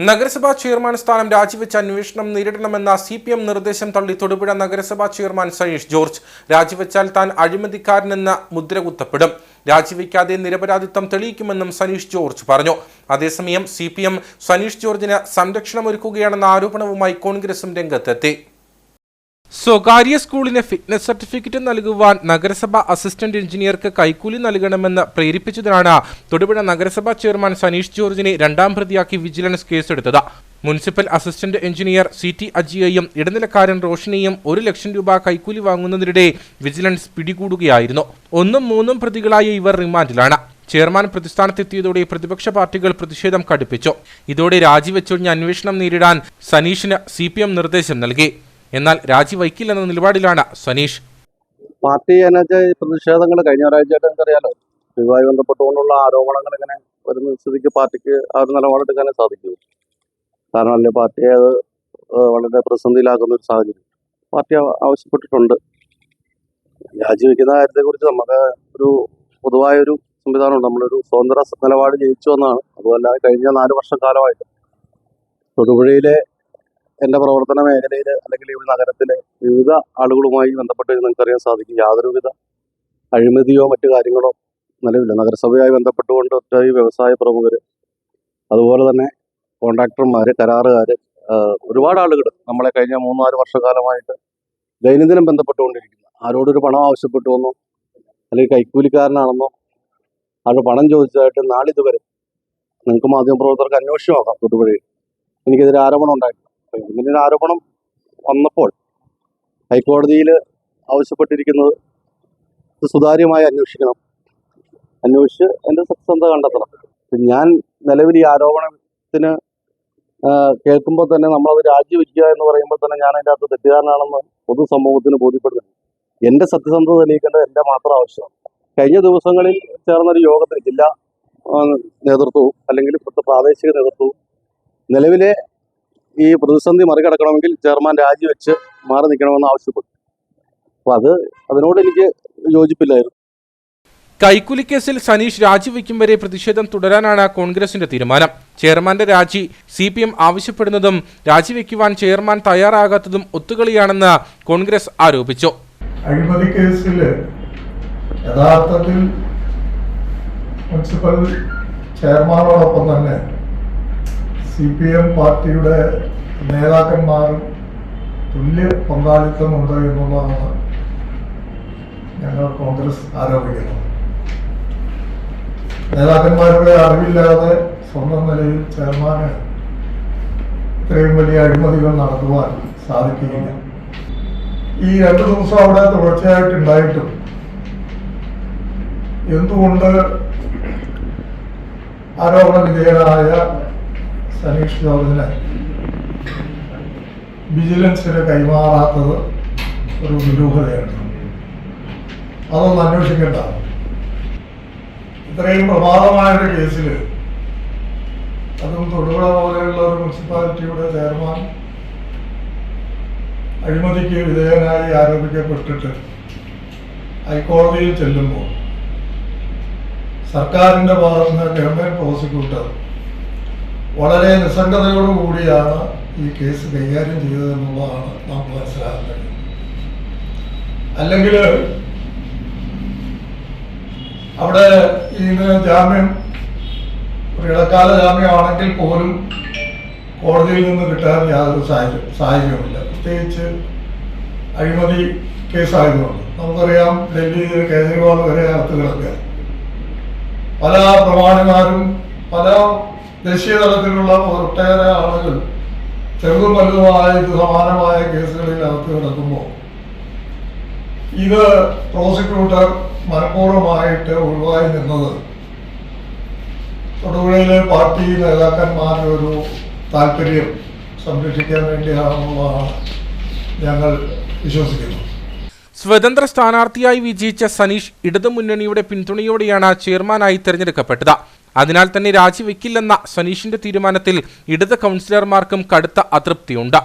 നഗരസഭാ ചെയർമാൻ സ്ഥാനം രാജിവെച്ച് അന്വേഷണം നേരിടണമെന്ന സി പി എം നിർദ്ദേശം തള്ളി തൊടുപുഴ നഗരസഭാ ചെയർമാൻ സനീഷ് ജോർജ്. രാജിവെച്ചാൽ താൻ അഴിമതിക്കാരനെന്ന മുദ്ര കുത്തപ്പെടും. രാജിവെക്കാതെ നിരപരാധിത്വം തെളിയിക്കുമെന്നും സനീഷ് ജോർജ് പറഞ്ഞു. അതേസമയം സി പി എം സനീഷ് ജോർജിന് സംരക്ഷണമൊരുക്കുകയാണെന്ന ആരോപണവുമായി കോൺഗ്രസും രംഗത്തെത്തി. സ്വകാര്യ സ്കൂളിന് ഫിറ്റ്നസ് സർട്ടിഫിക്കറ്റ് നൽകുവാൻ നഗരസഭ അസിസ്റ്റന്റ് എഞ്ചിനീയർക്ക് കൈക്കൂലി നൽകണമെന്ന് പ്രേരിപ്പിച്ചതിനാണ് തൊടുപുഴ നഗരസഭാ ചെയർമാൻ സനീഷ് ജോർജിനെ രണ്ടാം പ്രതിയാക്കി വിജിലൻസ് കേസെടുത്തത്. Municipal assistant engineer C T അജിയെയും ഇടനിലക്കാരൻ റോഷനെയും ഒരു ലക്ഷം രൂപ കൈക്കൂലി വാങ്ങുന്നതിനിടെ വിജിലൻസ് പിടികൂടുകയായിരുന്നു. ഒന്നും മൂന്നും പ്രതികളായ ഇവർ റിമാൻഡിലാണ്. ചെയർമാൻ പ്രതിസ്ഥാനത്തെത്തിയതോടെ പ്രതിപക്ഷ പാർട്ടികൾ പ്രതിഷേധം കടുപ്പിച്ചു. ഇതോടെ രാജിവെച്ചൊഴിഞ്ഞ അന്വേഷണം നേരിടാൻ സനീഷിന് സി നിർദ്ദേശം നൽകി. എന്നാൽ രാജിവയ്ക്കില്ലെന്ന നിലപാടിലാണ് സനീഷ്. പാർട്ടി എന്നുവെച്ചാൽ പ്രതിഷേധങ്ങൾ കഴിഞ്ഞ ഒരാഴ്ചയായിട്ട് നമുക്കറിയാലോ ഇതുമായി ബന്ധപ്പെട്ടുകൊണ്ടുള്ള ആരോപണങ്ങൾ ഇങ്ങനെ വരുന്ന സ്ഥിതിക്ക് പാർട്ടിക്ക് ആ ഒരു നിലപാടെടുക്കാനേ സാധിക്കൂ. കാരണം അല്ലെ പാർട്ടിയെ അത് വളരെ പ്രതിസന്ധിയിലാക്കുന്ന ഒരു സാഹചര്യം. പാർട്ടി ആവശ്യപ്പെട്ടിട്ടുണ്ട്. രാജിവെക്കുന്ന കാര്യത്തെക്കുറിച്ച് നമുക്ക് ഒരു പൊതുവായൊരു സംവിധാനമുണ്ട്. നമ്മളൊരു സ്വതന്ത്ര നിലപാട് ജയിച്ചു എന്നാണ്. അതുമല്ല കഴിഞ്ഞ നാല് വർഷക്കാലമായിട്ട് തൊടുപുഴയിലെ എന്റെ പ്രവർത്തന മേഖലയിൽ അല്ലെങ്കിൽ ഈ നഗരത്തിലെ വിവിധ ആളുകളുമായി ബന്ധപ്പെട്ട് നിങ്ങൾക്കറിയാൻ സാധിക്കും യാതൊരുവിധ അഴിമതിയോ മറ്റു കാര്യങ്ങളോ നിലവില്ല. നഗരസഭയായി ബന്ധപ്പെട്ടുകൊണ്ട് ഒറ്റ വ്യവസായ പ്രമുഖർ അതുപോലെ തന്നെ കോൺട്രാക്ടർമാർ കരാറുകാർ ഒരുപാട് ആളുകൾ നമ്മളെ കഴിഞ്ഞ മൂന്നാൽ വർഷക്കാലമായിട്ട് ദൈനംദിനം ബന്ധപ്പെട്ടുകൊണ്ടിരിക്കുന്നു. ആരോടൊരു പണം ആവശ്യപ്പെട്ടു വന്നോ അല്ലെങ്കിൽ കൈക്കൂലിക്കാരനാണെന്നോ ആൾ പണം ചോദിച്ചതായിട്ട് നാളിതുവരെ നിങ്ങൾക്ക് മാധ്യമപ്രവർത്തകർക്ക് അന്വേഷിച്ച് നോക്കാം എനിക്കെതിരെ ആരോപണം ഉണ്ടായിട്ടുണ്ട്. അപ്പോൾ ഇങ്ങനെ ഒരു ആരോപണം വന്നപ്പോൾ ഹൈക്കോടതിയിൽ ആവശ്യപ്പെട്ടിരിക്കുന്നത് സുതാര്യമായി അന്വേഷിക്കണം. അന്വേഷിച്ച് എന്റെ സത്യസന്ധത കണ്ടെത്തണം. ഞാൻ നിലവിൽ ഈ ആരോപണത്തിന് കേൾക്കുമ്പോൾ തന്നെ നമ്മളത് രാജിവെക്കുക എന്ന് പറയുമ്പോൾ തന്നെ ഞാൻ അതിന്റെ അകത്ത് തെറ്റുകാരനാണെന്ന് പൊതുസമൂഹത്തിന് ബോധ്യപ്പെടുന്നുണ്ട്. എന്റെ സത്യസന്ധത തെളിയിക്കേണ്ടത് എന്റെ മാത്രം ആവശ്യമാണ്. കഴിഞ്ഞ ദിവസങ്ങളിൽ ചേർന്നൊരു യോഗത്തിൽ ജില്ലാ നേതൃത്വവും അല്ലെങ്കിൽ പ്രാദേശിക നേതൃത്വവും നിലവിലെ ഈ പ്രതിസന്ധി മറികടക്കണമെങ്കിൽ ചെയർമാൻ രാജിവെച്ച് മാറി നിൽക്കണമെന്ന് ആവശ്യപ്പെട്ടു. അപ്പൊ അത് അതിനോട് എനിക്ക് യോജിപ്പില്ലായിരുന്നു. കൈക്കൂലി കേസിൽ സനീഷ് രാജിവെക്കും വരെ പ്രതിഷേധം തുടരാനാണ് കോൺഗ്രസിന്റെ തീരുമാനം. ചെയർമാന്റെ രാജി സി പി എം ആവശ്യപ്പെടുന്നതും രാജിവെക്കുവാൻ ചെയർമാൻ തയ്യാറാകാത്തതും ഒത്തുകളിയാണെന്ന് കോൺഗ്രസ് ആരോപിച്ചു. അഴിമതി കേസിൽ യഥാർത്ഥത്തിൽ മുനിസിപ്പൽ ചെയർമാനോടൊപ്പം തന്നെ സി പി എം പാർട്ടിയുടെ നേതാക്കന്മാരും തുല്യ പങ്കാളിത്തമുണ്ട് എന്നുള്ളതാണ് ഞങ്ങൾ കോൺഗ്രസ് ആരോപിക്കുന്നത്. നേതാക്കന്മാരുടെ അറിവില്ലാതെ സ്വന്തം നിലയിൽ ചെയർമാന് ഇത്രയും വലിയ അഴിമതികൾ നടത്തുവാൻ സാധിക്കുകയില്ല. ഈ രണ്ടു ദിവസം അവിടെ തുടർച്ചയായിട്ടുണ്ടായിട്ടും എന്തുകൊണ്ട് ആരോപണ വിധേയനായ സനീഷ് ജോർജിനെ വിജിലൻസിന് കൈമാറാത്തത് ഒരു ദുരൂഹതയാണ്. അതൊന്ന് അന്വേഷിക്കേണ്ട. ഇത്രയും പ്രമാദമായൊരു കേസിൽ അതും തൊടുപുഴ പോലെയുള്ള ഒരു മുനിസിപ്പാലിറ്റിയുടെ ചെയർമാൻ അഴിമതിക്ക് വിധേയനായി ആരോപിക്കപ്പെട്ടിട്ട് ഹൈക്കോടതിയിൽ ചെല്ലുമ്പോൾ സർക്കാരിന്റെ ഭാഗത്ത് നിന്ന് ഗവൺമെന്റ് പ്രോസിക്യൂട്ടർ വളരെ നിസ്സംഗതയോടുകൂടിയാണ് ഈ കേസ് കൈകാര്യം ചെയ്തതെന്നുള്ളതാണ് നാം മനസ്സിലാക്കാൻ കഴിയുന്നത്. അല്ലെങ്കിൽ അവിടെ ഇന്ന് ജാമ്യം ഒരു ഇടക്കാല ജാമ്യമാണെങ്കിൽ പോലും കോടതിയിൽ നിന്ന് കിട്ടാൻ യാതൊരു സാഹചര്യം സാഹചര്യമില്ല പ്രത്യേകിച്ച് അഴിമതി കേസായതുകൊണ്ട്. നമുക്കറിയാം ഡൽഹി കേജ്രിവാൾ വരെ അകത്ത് കിടക്കുക പല പ്രമാണിമാരും പല ദേശീയ തലത്തിലുള്ള ഒട്ടേറെ ആളുകൾ ചെറുതും വലുതുമായ സമാനമായ കേസുകളിൽ അകത്ത് കിടക്കുമ്പോൾ ഇത് പ്രോസിക്യൂട്ടർ മനഃപൂർവമായിട്ട് ഒഴിവായി നിന്നത് തൊടുപുഴയിലെ പാർട്ടി നേതാക്കന്മാരുടെ ഒരു താല്പര്യം സംരക്ഷിക്കാൻ വേണ്ടിയാണെന്നുള്ളതാണ് ഞങ്ങൾ വിശ്വസിക്കുന്നത്. സ്വതന്ത്ര സ്ഥാനാർത്ഥിയായി വിജയിച്ച സനീഷ് ഇടതുമുന്നണിയുടെ പിന്തുണയോടെയാണ് ചെയർമാനായി തെരഞ്ഞെടുക്കപ്പെട്ടത്. അതിനാൽ തന്നെ രാജിവെക്കില്ലെന്ന സനീഷിന്റെ തീരുമാനത്തിൽ ഇടത് കൗൺസിലർമാർക്കും കടുത്ത അതൃപ്തിയുണ്ട്.